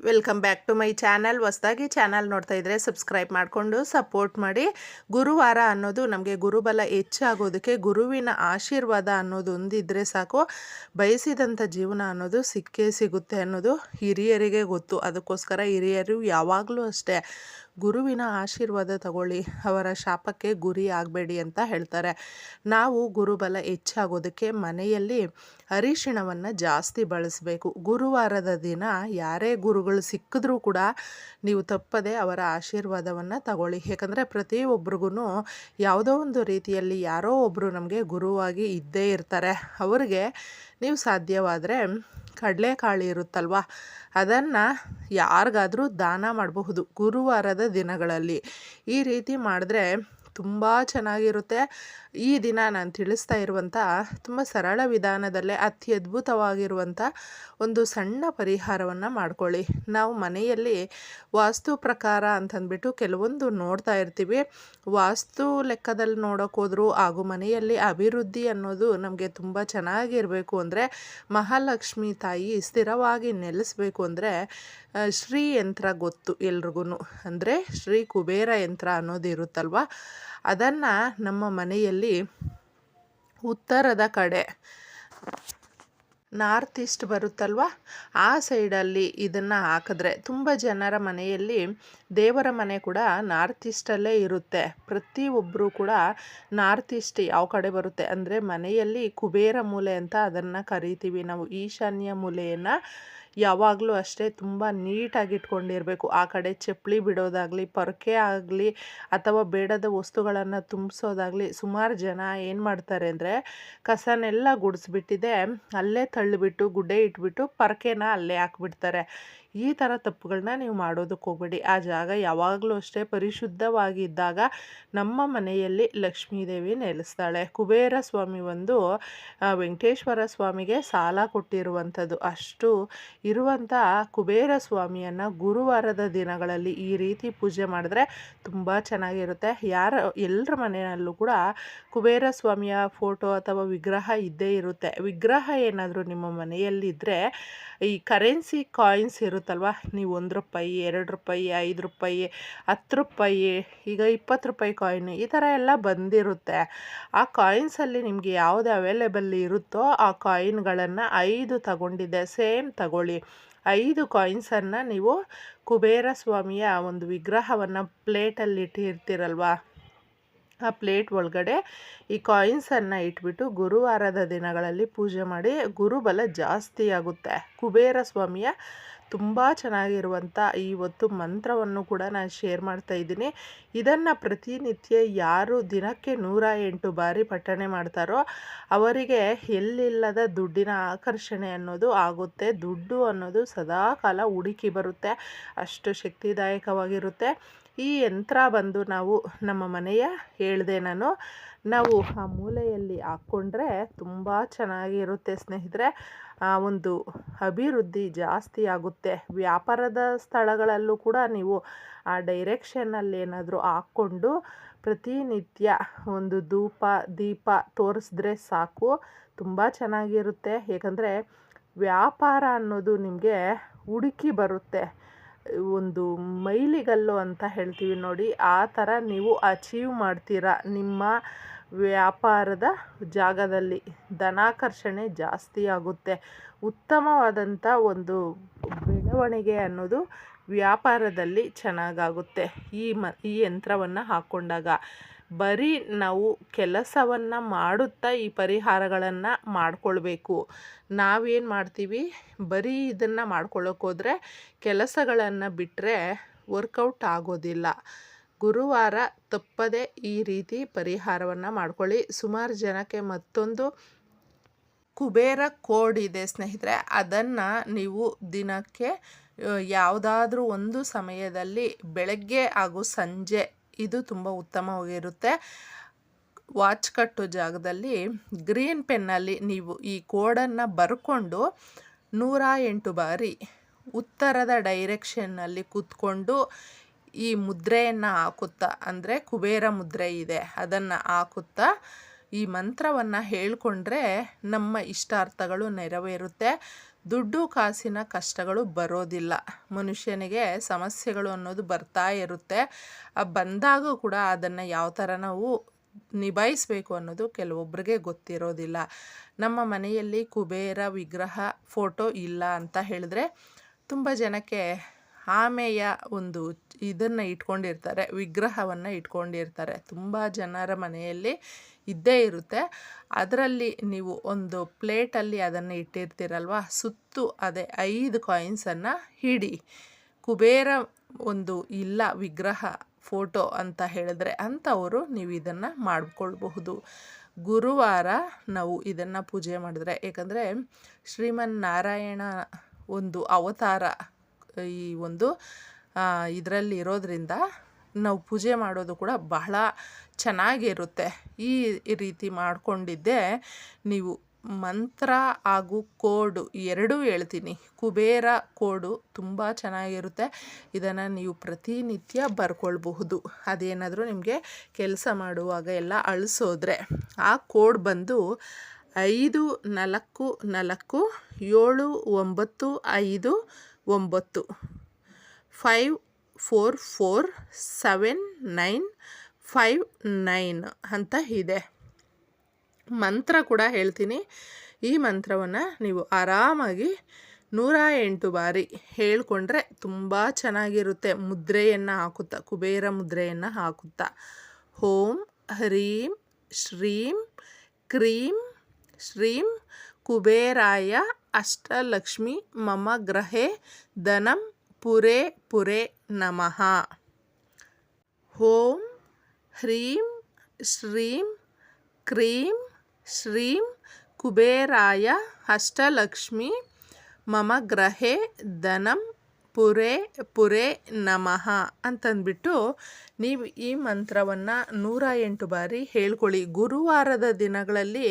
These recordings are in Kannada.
Welcome back to my channel ಹೊಸ್ದಾಗಿ ಚಾನಲ್ ನೋಡ್ತಾ ಇದ್ದರೆ ಸಬ್ಸ್ಕ್ರೈಬ್ ಮಾಡಿಕೊಂಡು ಸಪೋರ್ಟ್ ಮಾಡಿ. ಗುರುವಾರ ಅನ್ನೋದು ನಮಗೆ ಗುರುಬಲ ಹೆಚ್ಚಾಗೋದಕ್ಕೆ ಗುರುವಿನ ಆಶೀರ್ವಾದ ಅನ್ನೋದು ಒಂದಿದ್ರೆ ಸಾಕು. ಬಯಸಿದಂಥ ಜೀವನ ಅನ್ನೋದು ಸಿಕ್ಕೇ ಸಿಗುತ್ತೆ ಅನ್ನೋದು ಹಿರಿಯರಿಗೆ ಗೊತ್ತು. ಅದಕ್ಕೋಸ್ಕರ ಹಿರಿಯರು ಯಾವಾಗಲೂ ಅಷ್ಟೇ. ಗುರುವಿನ ಆಶೀರ್ವಾದ ತಗೊಳ್ಳಿ, ಅವರ ಶಾಪಕ್ಕೆ ಗುರಿ ಆಗಬೇಡಿ ಅಂತ ಹೇಳ್ತಾರೆ. ನಾವು ಗುರುಬಲ ಹೆಚ್ಚಾಗೋದಕ್ಕೆ ಮನೆಯಲ್ಲಿ ಅರಿಶಿಣವನ್ನು ಜಾಸ್ತಿ ಬಳಸಬೇಕು. ಗುರುವಾರದ ದಿನ ಯಾರೇ ಗುರುಗಳು ಸಿಕ್ಕಿದ್ರೂ ಕೂಡ ನೀವು ತಪ್ಪದೆ ಅವರ ಆಶೀರ್ವಾದವನ್ನು ತಗೊಳ್ಳಿ. ಯಾಕಂದರೆ ಪ್ರತಿಯೊಬ್ಬರಿಗೂ ಯಾವುದೋ ಒಂದು ರೀತಿಯಲ್ಲಿ ಯಾರೋ ಒಬ್ಬರು ನಮಗೆ ಗುರುವಾಗಿ ಇದ್ದೇ ಇರ್ತಾರೆ. ಅವರಿಗೆ ನೀವು ಸಾಧ್ಯವಾದರೆ ಕಡಲೆಕಾಳು ಇರುತ್ತಲ್ವ? ಅದನ್ನು ಯಾರಿಗಾದರೂ ದಾನ ಮಾಡಬಹುದು ಗುರುವಾರದ ದಿನಗಳಲ್ಲಿ. ಈ ರೀತಿ ಮಾಡಿದ್ರೆ ತುಂಬ ಚೆನ್ನಾಗಿರುತ್ತೆ. ಈ ದಿನ ನಾನು ತಿಳಿಸ್ತಾ ಇರುವಂಥ ತುಂಬ ಸರಳ ವಿಧಾನದಲ್ಲೇ ಅತಿ ಅದ್ಭುತವಾಗಿರುವಂಥ ಒಂದು ಸಣ್ಣ ಪರಿಹಾರವನ್ನು ಮಾಡ್ಕೊಳ್ಳಿ. ನಾವು ಮನೆಯಲ್ಲಿ ವಾಸ್ತು ಪ್ರಕಾರ ಅಂತಂದ್ಬಿಟ್ಟು ಕೆಲವೊಂದು ನೋಡ್ತಾ ಇರ್ತೀವಿ. ವಾಸ್ತು ಲೆಕ್ಕದಲ್ಲಿ ನೋಡೋಕ್ಕೋದ್ರು ಹಾಗೂ ಮನೆಯಲ್ಲಿ ಅಭಿವೃದ್ಧಿ ಅನ್ನೋದು ನಮಗೆ ತುಂಬ ಚೆನ್ನಾಗಿರಬೇಕು ಅಂದರೆ ಮಹಾಲಕ್ಷ್ಮಿ ತಾಯಿ ಸ್ಥಿರವಾಗಿ ನೆಲೆಸಬೇಕು ಅಂದರೆ ಶ್ರೀ ಯಂತ್ರ ಗೊತ್ತು ಎಲ್ರಿಗೂ ಅಂದರೆ ಶ್ರೀ ಕುಬೇರ ಯಂತ್ರ ಅನ್ನೋದು ಇರುತ್ತಲ್ವ ಅದನ್ನು ನಮ್ಮ ಮನೆಯಲ್ಲಿ ಉತ್ತರದ ಕಡೆ ನಾರ್ತ್ ಈಸ್ಟ್ ಬರುತ್ತಲ್ವ, ಆ ಸೈಡಲ್ಲಿ ಇದನ್ನು ಹಾಕಿದ್ರೆ ತುಂಬ ಜನರ ಮನೆಯಲ್ಲಿ ದೇವರ ಮನೆ ಕೂಡ ನಾರ್ತ್ ಈಸ್ಟಲ್ಲೇ ಇರುತ್ತೆ. ಪ್ರತಿಯೊಬ್ಬರೂ ಕೂಡ ನಾರ್ತ್ ಈಸ್ಟ್ ಯಾವ ಕಡೆ ಬರುತ್ತೆ ಅಂದರೆ ಮನೆಯಲ್ಲಿ ಕುಬೇರ ಮೂಲೆ ಅಂತ ಅದನ್ನು ಕರಿತೀವಿ. ನಾವು ಈಶಾನ್ಯ ಮೂಲೆಯನ್ನು ಯಾವಾಗಲೂ ಅಷ್ಟೇ ತುಂಬ ನೀಟಾಗಿ ಇಟ್ಕೊಂಡಿರಬೇಕು. ಆ ಕಡೆ ಚಪ್ಪಲಿ ಬಿಡೋದಾಗಲಿ, ಪೊರಕೆ ಆಗಲಿ, ಅಥವಾ ಬೇಡದ ವಸ್ತುಗಳನ್ನು ತುಂಬಿಸೋದಾಗಲಿ ಸುಮಾರು ಜನ ಏನು ಮಾಡ್ತಾರೆ ಅಂದರೆ ಕಸನೆಲ್ಲ ಗುಡಿಸ್ಬಿಟ್ಟಿದೆ. ಅಲ್ಲೇ ತಳ್ಳಿಬಿಟ್ಟು, ಗುಡ್ಡೆ ಇಟ್ಬಿಟ್ಟು ಪೊರಕೆನ ಅಲ್ಲೇ ಹಾಕ್ಬಿಡ್ತಾರೆ. ಈ ಥರ ತಪ್ಪುಗಳನ್ನ ನೀವು ಮಾಡೋದಕ್ಕೆ ಹೋಗಬೇಡಿ. ಆ ಜಾಗ ಯಾವಾಗಲೂ ಅಷ್ಟೇ ಪರಿಶುದ್ಧವಾಗಿದ್ದಾಗ ನಮ್ಮ ಮನೆಯಲ್ಲಿ ಲಕ್ಷ್ಮೀದೇವಿ ನೆಲೆಸ್ತಾಳೆ. ಕುಬೇರ ಸ್ವಾಮಿ ಒಂದು ವೆಂಕಟೇಶ್ವರ ಸ್ವಾಮಿಗೆ ಸಾಲ ಕೊಟ್ಟಿರುವಂಥದ್ದು. ಅಷ್ಟು ಇರುವಂಥ ಕುಬೇರ ಸ್ವಾಮಿಯನ್ನು ಗುರುವಾರದ ದಿನಗಳಲ್ಲಿ ಈ ರೀತಿ ಪೂಜೆ ಮಾಡಿದ್ರೆ ತುಂಬ ಚೆನ್ನಾಗಿರುತ್ತೆ. ಯಾರ ಎಲ್ಲರ ಮನೆಯಲ್ಲೂ ಕೂಡ ಕುಬೇರ ಸ್ವಾಮಿಯ ಫೋಟೋ ಅಥವಾ ವಿಗ್ರಹ ಇದ್ದೇ ಇರುತ್ತೆ. ವಿಗ್ರಹ ಏನಾದರೂ ನಿಮ್ಮ ಮನೆಯಲ್ಲಿದ್ದರೆ ಈ ಕರೆನ್ಸಿ ಕಾಯಿನ್ಸ್ ಇರುತ್ತಲ್ವ? ನೀವು ಒಂದು ರೂಪಾಯಿ, ಎರಡು ರೂಪಾಯಿ, ಐದು ರೂಪಾಯಿ, ಹತ್ತು ರೂಪಾಯಿ, ಈಗ ಇಪ್ಪತ್ತು ರೂಪಾಯಿ ಕಾಯಿನ್ ಈ ಥರ ಎಲ್ಲ ಬಂದಿರುತ್ತೆ. ಆ ಕಾಯಿನ್ಸಲ್ಲಿ ನಿಮಗೆ ಯಾವುದು ಅವೈಲೇಬಲ್ ಇರುತ್ತೋ ಆ ಕಾಯಿನ್ಗಳನ್ನು ಐದು ತಗೊಂಡಿದ್ದೆ ಸೇಮ್ ತಗೊಳ್ಳಿ. ಐದು ಕಾಯಿನ್ಸನ್ನು ನೀವು ಕುಬೇರ ಸ್ವಾಮಿಯ ಒಂದು ವಿಗ್ರಹವನ್ನು ಪ್ಲೇಟಲ್ಲಿ ಇಟ್ಟಿರ್ತೀರಲ್ವ? ಆ ಪ್ಲೇಟ್ ಒಳಗಡೆ ಈ ಕಾಯಿನ್ಸನ್ನು ಇಟ್ಬಿಟ್ಟು ಗುರುವಾರದ ದಿನಗಳಲ್ಲಿ ಪೂಜೆ ಮಾಡಿ ಗುರುಬಲ ಜಾಸ್ತಿ ಆಗುತ್ತೆ. ಕುಬೇರ ಸ್ವಾಮಿಯ ತುಂಬ ಚೆನ್ನಾಗಿರುವಂಥ ಈ ಒತ್ತು ಮಂತ್ರವನ್ನು ಕೂಡ ನಾನು ಶೇರ್ ಮಾಡ್ತಾ ಇದ್ದೀನಿ. ಇದನ್ನು ಪ್ರತಿನಿತ್ಯ ಯಾರು ದಿನಕ್ಕೆ ನೂರ ಎಂಟು ಬಾರಿ ಪಠಣೆ ಮಾಡ್ತಾರೋ ಅವರಿಗೆ ಎಲ್ಲಿಲ್ಲದ ದುಡ್ಡಿನ ಆಕರ್ಷಣೆ ಅನ್ನೋದು ಆಗುತ್ತೆ. ದುಡ್ಡು ಅನ್ನೋದು ಸದಾಕಾಲ ಹುಡುಕಿ ಬರುತ್ತೆ. ಅಷ್ಟು ಶಕ್ತಿದಾಯಕವಾಗಿರುತ್ತೆ. ಈ ಯಂತ್ರ ಬಂದು ನಾವು ನಮ್ಮ ಮನೆಯ ಹೇಳಿದೆ ನಾನು. ನಾವು ಆ ಮೂಲೆಯಲ್ಲಿ ಹಾಕ್ಕೊಂಡ್ರೆ ತುಂಬ ಚೆನ್ನಾಗಿರುತ್ತೆ ಸ್ನೇಹಿತರೆ. ಆ ಒಂದು ಅಭಿವೃದ್ಧಿ ಜಾಸ್ತಿ ಆಗುತ್ತೆ. ವ್ಯಾಪಾರದ ಸ್ಥಳಗಳಲ್ಲೂ ಕೂಡ ನೀವು ಆ ಡೈರೆಕ್ಷನ್ನಲ್ಲಿ ಏನಾದರೂ ಹಾಕ್ಕೊಂಡು ಪ್ರತಿನಿತ್ಯ ಒಂದು ಧೂಪ, ದೀಪ ತೋರಿಸಿದ್ರೆ ಸಾಕು. ತುಂಬ ಚೆನ್ನಾಗಿರುತ್ತೆ. ಏಕೆಂದರೆ ವ್ಯಾಪಾರ ಅನ್ನೋದು ನಿಮಗೆ ಹುಡುಕಿ ಬರುತ್ತೆ. ಒಂದು ಮೈಲಿಗಲ್ಲು ಅಂತ ಹೇಳ್ತೀವಿ ನೋಡಿ. ಆ ಥರ ನೀವು ಅಚೀವ್ ಮಾಡ್ತೀರಾ ನಿಮ್ಮ ವ್ಯಾಪಾರದ ಜಾಗದಲ್ಲಿ. ಧನಾಕರ್ಷಣೆ ಜಾಸ್ತಿ ಆಗುತ್ತೆ. ಉತ್ತಮವಾದಂಥ ಒಂದು ಬೆಳವಣಿಗೆ ಅನ್ನೋದು ವ್ಯಾಪಾರದಲ್ಲಿ ಚೆನ್ನಾಗಾಗುತ್ತೆ. ಈ ಮ, ಈ ಯಂತ್ರವನ್ನು ಹಾಕ್ಕೊಂಡಾಗ ಬರೀ ನಾವು ಕೆಲಸವನ್ನು ಮಾಡುತ್ತಾ ಈ ಪರಿಹಾರಗಳನ್ನು ಮಾಡಿಕೊಳ್ಬೇಕು. ನಾವೇನು ಮಾಡ್ತೀವಿ? ಬರೀ ಇದನ್ನು ಮಾಡ್ಕೊಳ್ಳೋಕ್ಕೋದ್ರೆ ಕೆಲಸಗಳನ್ನು ಬಿಟ್ಟರೆ ವರ್ಕೌಟ್ ಆಗೋದಿಲ್ಲ. ಗುರುವಾರ ತಪ್ಪದೆ ಈ ರೀತಿ ಪರಿಹಾರವನ್ನು ಮಾಡ್ಕೊಳ್ಳಿ. ಸುಮಾರು ಜನಕ್ಕೆ ಮತ್ತೊಂದು ಕುಬೇರ ಕೋಡ್ ಇದೆ ಸ್ನೇಹಿತರೆ, ಅದನ್ನು ನೀವು ದಿನಕ್ಕೆ ಯಾವುದಾದ್ರೂ ಒಂದು ಸಮಯದಲ್ಲಿ ಬೆಳಗ್ಗೆ ಹಾಗೂ ಸಂಜೆ ಇದು ತುಂಬ ಉತ್ತಮವಾಗಿರುತ್ತೆ. ವಾಚ್ ಕಟ್ಟು ಜಾಗದಲ್ಲಿ ಗ್ರೀನ್ ಪೆನ್ನಲ್ಲಿ ನೀವು ಈ ಕೋಡನ್ನು ಬರ್ಕೊಂಡು ನೂರ ಎಂಟು ಬಾರಿ ಉತ್ತರದ ಡೈರೆಕ್ಷನ್ನಲ್ಲಿ ಕೂತ್ಕೊಂಡು ಈ ಮುದ್ರೆಯನ್ನು ಹಾಕುತ್ತಾ, ಅಂದರೆ ಕುಬೇರ ಮುದ್ರೆ ಇದೆ, ಅದನ್ನು ಹಾಕುತ್ತಾ ಈ ಮಂತ್ರವನ್ನು ಹೇಳಿಕೊಂಡ್ರೆ ನಮ್ಮ ಇಷ್ಟಾರ್ಥಗಳು ನೆರವೇರುತ್ತೆ. ದುಡ್ಡು ಕಾಸಿನ ಕಷ್ಟಗಳು ಬರೋದಿಲ್ಲ. ಮನುಷ್ಯನಿಗೆ ಸಮಸ್ಯೆಗಳು ಅನ್ನೋದು ಬರ್ತಾ ಇರುತ್ತೆ. ಬಂದಾಗ ಕೂಡ ಅದನ್ನು ಯಾವ ಥರ ನಾವು ನಿಭಾಯಿಸಬೇಕು ಅನ್ನೋದು ಕೆಲವೊಬ್ಬರಿಗೆ ಗೊತ್ತಿರೋದಿಲ್ಲ. ನಮ್ಮ ಮನೆಯಲ್ಲಿ ಕುಬೇರ ವಿಗ್ರಹ ಫೋಟೋ ಇಲ್ಲ ಅಂತ ಹೇಳಿದ್ರೆ ತುಂಬ ಜನಕ್ಕೆ ಆಮೆಯ ಒಂದು ಇದನ್ನು ಇಟ್ಕೊಂಡಿರ್ತಾರೆ, ವಿಗ್ರಹವನ್ನು ಇಟ್ಕೊಂಡಿರ್ತಾರೆ. ತುಂಬ ಜನರ ಮನೆಯಲ್ಲಿ ಇದ್ದೇ ಇರುತ್ತೆ. ಅದರಲ್ಲಿ ನೀವು ಒಂದು ಪ್ಲೇಟಲ್ಲಿ ಅದನ್ನು ಇಟ್ಟಿರ್ತೀರಲ್ವ, ಸುತ್ತು ಅದೇ ಐದು ಕಾಯಿನ್ಸನ್ನು ಹಿಡಿ. ಕುಬೇರ ಒಂದು ಇಲ್ಲ ವಿಗ್ರಹ ಫೋಟೋ ಅಂತ ಹೇಳಿದ್ರೆ ಅಂಥವರು ನೀವು ಇದನ್ನು ಮಾಡಿಕೊಳ್ಬಹುದು. ಗುರುವಾರ ನಾವು ಇದನ್ನು ಪೂಜೆ ಮಾಡಿದ್ರೆ, ಏಕೆಂದರೆ ಶ್ರೀಮನ್ನಾರಾಯಣ ಒಂದು ಅವತಾರ ಈ ಒಂದು ಇದರಲ್ಲಿ ಇರೋದರಿಂದ ನಾವು ಪೂಜೆ ಮಾಡೋದು ಕೂಡ ಬಹಳ ಚೆನ್ನಾಗಿರುತ್ತೆ. ಈ ರೀತಿ ಮಾಡಿಕೊಂಡಿದ್ದೆ. ನೀವು ಮಂತ್ರ ಹಾಗೂ ಕೋಡು ಎರಡೂ ಹೇಳ್ತೀನಿ. ಕುಬೇರ ಕೋಡು ತುಂಬ ಚೆನ್ನಾಗಿರುತ್ತೆ. ಇದನ್ನು ನೀವು ಪ್ರತಿನಿತ್ಯ ಬರ್ಕೊಳ್ಬಹುದು. ಅದೇನಾದರೂ ನಿಮಗೆ ಕೆಲಸ ಮಾಡುವಾಗ ಎಲ್ಲ ಅಳಿಸೋದ್ರೆ. ಆ ಕೋಡ್ ಬಂದು ಐದು, ನಾಲ್ಕು ನಾಲ್ಕು, ಏಳು, ಒಂಬತ್ತು, ಐದು ಒಂಬತ್ತು. Five four four seven nine five nine ಅಂತ ಇದೆ. ಮಂತ್ರ ಕೂಡ ಹೇಳ್ತೀನಿ. ಈ ಮಂತ್ರವನ್ನು ನೀವು ಆರಾಮಾಗಿ ನೂರ ಎಂಟು ಬಾರಿ ಹೇಳ್ಕೊಂಡ್ರೆ ತುಂಬ ಚೆನ್ನಾಗಿರುತ್ತೆ. ಮುದ್ರೆಯನ್ನು ಹಾಕುತ್ತಾ, ಕುಬೇರ ಮುದ್ರೆಯನ್ನು ಹಾಕುತ್ತಾ. ಓಂ ಹ್ರೀಂ ಶ್ರೀಂ ಕ್ರೀಂ ಶ್ರೀಂ ಕುಬೇರಾಯ ಅಷ್ಟಲಕ್ಷ್ಮಿ ಮಮ ಗ್ರಹೇ ಧನಂ ಪುರೇ ಪುರೇ ನಮಃ ಓಂ ಹ್ರೀಂ ಶ್ರೀಂ ಕ್ರೀಂ ಶ್ರೀಂ ಕುಬೇರಾಯ ಅಷ್ಟಲಕ್ಷ್ಮಿ ಮಮ ಗ್ರಹೇ ಧನಂ ಪುರೇ ಪುರೇ ನಮಃ ಅಂತಂದ್ಬಿಟ್ಟು ನೀವು ಈ ಮಂತ್ರವನ್ನು ನೂರ ಎಂಟು ಬಾರಿ ಹೇಳ್ಕೊಳ್ಳಿ. ಗುರುವಾರದ ದಿನಗಳಲ್ಲಿ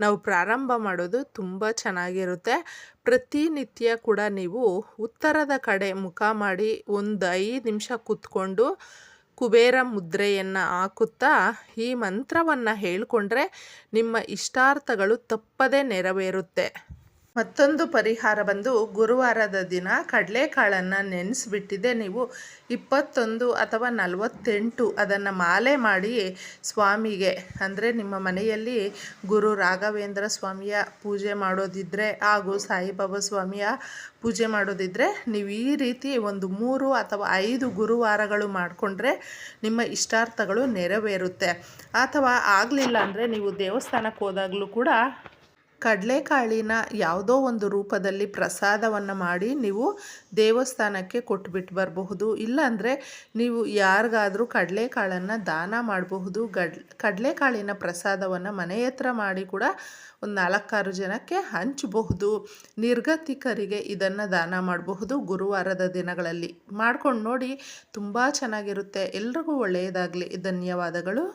ನಾವು ಪ್ರಾರಂಭ ಮಾಡೋದು ತುಂಬ ಚೆನ್ನಾಗಿರುತ್ತೆ. ಪ್ರತಿನಿತ್ಯ ಕೂಡ ನೀವು ಉತ್ತರದ ಕಡೆ ಮುಖ ಮಾಡಿ ಒಂದು ಐದು ನಿಮಿಷ ಕೂತ್ಕೊಂಡು ಕುಬೇರ ಮುದ್ರೆಯನ್ನು ಹಾಕುತ್ತಾ ಈ ಮಂತ್ರವನ್ನು ಹೇಳಿಕೊಂಡ್ರೆ ನಿಮ್ಮ ಇಷ್ಟಾರ್ಥಗಳು ತಪ್ಪದೇ ನೆರವೇರುತ್ತೆ. ಮತ್ತೊಂದು ಪರಿಹಾರ ಬಂದು ಗುರುವಾರದ ದಿನ ಕಡಲೆಕಾಳನ್ನು ನೆನೆಸಿಬಿಟ್ಟಿದೆ. ನೀವು ಇಪ್ಪತ್ತೊಂದು ಅಥವಾ ನಲವತ್ತೆಂಟು ಅದನ್ನು ಮಾಲೆ ಮಾಡಿ ಸ್ವಾಮಿಗೆ, ಅಂದರೆ ನಿಮ್ಮ ಮನೆಯಲ್ಲಿ ಗುರು ರಾಘವೇಂದ್ರ ಸ್ವಾಮಿಯ ಪೂಜೆ ಮಾಡೋದಿದ್ದರೆ ಹಾಗೂ ಸಾಯಿಬಾಬಾ ಸ್ವಾಮಿಯ ಪೂಜೆ ಮಾಡೋದಿದ್ದರೆ ನೀವು ಈ ರೀತಿ ಒಂದು ಮೂರು ಅಥವಾ ಐದು ಗುರುವಾರಗಳು ಮಾಡಿಕೊಂಡ್ರೆ ನಿಮ್ಮ ಇಷ್ಟಾರ್ಥಗಳು ನೆರವೇರುತ್ತೆ. ಅಥವಾ ಆಗಲಿಲ್ಲ ಅಂದರೆ ನೀವು ದೇವಸ್ಥಾನಕ್ಕೆ ಹೋದಾಗಲೂ ಕೂಡ ಕಡಲೆಕಾಳಿನ ಯಾವುದೋ ಒಂದು ರೂಪದಲ್ಲಿ ಪ್ರಸಾದವನ್ನು ಮಾಡಿ ನೀವು ದೇವಸ್ಥಾನಕ್ಕೆ ಕೊಟ್ಬಿಟ್ಟು ಬರಬಹುದು. ಇಲ್ಲಾಂದರೆ ನೀವು ಯಾರಿಗಾದರೂ ಕಡಲೆಕಾಳನ್ನು ದಾನ ಮಾಡಬಹುದು. ಗಡ್, ಕಡಲೆಕಾಳಿನ ಪ್ರಸಾದವನ್ನು ಮನೆ ಹತ್ರ ಮಾಡಿ ಕೂಡ ಒಂದು ನಾಲ್ಕಾರು ಜನಕ್ಕೆ ಹಂಚಬಹುದು. ನಿರ್ಗತಿಕರಿಗೆ ಇದನ್ನು ದಾನ ಮಾಡಬಹುದು ಗುರುವಾರದ ದಿನಗಳಲ್ಲಿ. ಮಾಡ್ಕೊಂಡು ನೋಡಿ ತುಂಬ ಚೆನ್ನಾಗಿರುತ್ತೆ. ಎಲ್ರಿಗೂ ಒಳ್ಳೆಯದಾಗಲಿ. ಧನ್ಯವಾದಗಳು.